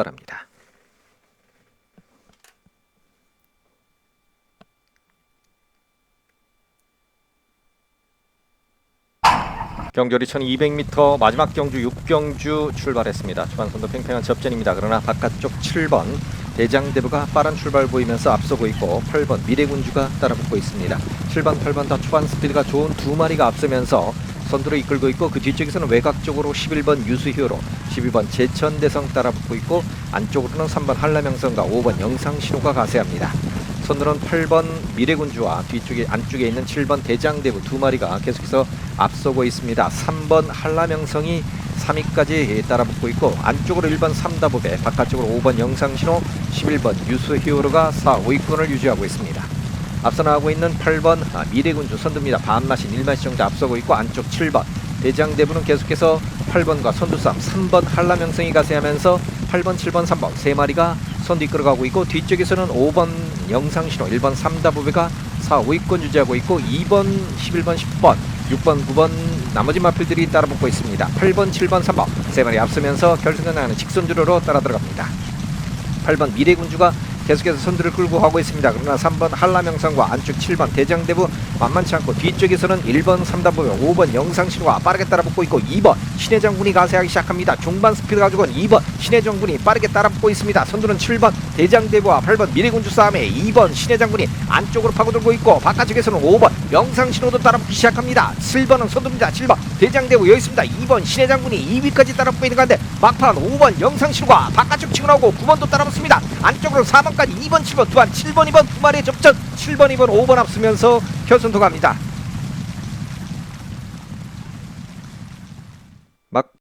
바랍니다. 경주리 1200m 마지막 경주 6경주 출발했습니다. 초반선도 팽팽한 접전입니다. 그러나 바깥쪽 7번 대장대부가 빠른 출발 보이면서 앞서고 있고 8번 미래군주가 따라붙고 있습니다. 7번, 8번 다 초반 스피드가 좋은 두 마리가 앞서면서 선두를 이끌고 있고 그 뒤쪽에서는 외곽 쪽으로 11번 유수효로 12번 제천대성 따라붙고 있고 안쪽으로는 3번 한라명성과 5번 영상신호가 가세합니다. 선두는 8번 미래군주와 뒤쪽에 안쪽에 있는 7번 대장대부 두 마리가 계속해서 앞서고 있습니다. 3번 한라명성이 3위까지 따라붙고 있고 안쪽으로 1번 삼다부배 바깥쪽으로 5번 영상신호 11번 유수히어로가 4, 5위권을 유지하고 있습니다. 앞서 나가고 있는 8번 아, 미래군주 선두입니다. 반마신 1마시 정도 앞서고 있고 안쪽 7번 대장대부는 계속해서 8번과 선두싸움 3번 한라명성이 가세하면서 8번, 7번, 3번 세 마리가 선두 이끌어가고 있고 뒤쪽에서는 5번 영상신호 1번 삼다부배가 4, 5위권 유지하고 있고 2번, 11번, 10번 6번, 9번 나머지 마필들이 따라붙고 있습니다. 8번, 7번, 3번 세 마리 앞서면서 결승전 나가는 직선주로로 따라 들어갑니다. 8번 미래군주가 계속해서 선두를 끌고 가고 있습니다. 그러나 3번 한라명성과 안쪽 7번 대장대부 만만치 않고 뒤쪽에서는 1번 삼다부며 5번 영상신호가 빠르게 따라붙고 있고 2번 신혜정군이 가세하기 시작합니다. 중반 스피드 가지고는 2번 신혜정군이 빠르게 따라붙고 있습니다. 선두는 7번 대장대부와 8번 미래군주 싸움에 2번 신혜정군이 안쪽으로 파고들고 있고 바깥쪽에서는 5번 영상신호도 따라붙기 시작합니다. 7번은 선두입니다. 7번 대장대부 여기 있습니다. 2번 신혜장군이 2위까지 따라붙고 있는 가운데 막판 5번 영상신호가 바깥쪽 치고 나오고 9번도 따라붙습니다. 안쪽으로 4번 까지 2번, 7번, 두반 7번, 2번 두 마리의 접전 7번, 2번, 5번 앞서면서 결선 통합니다. 막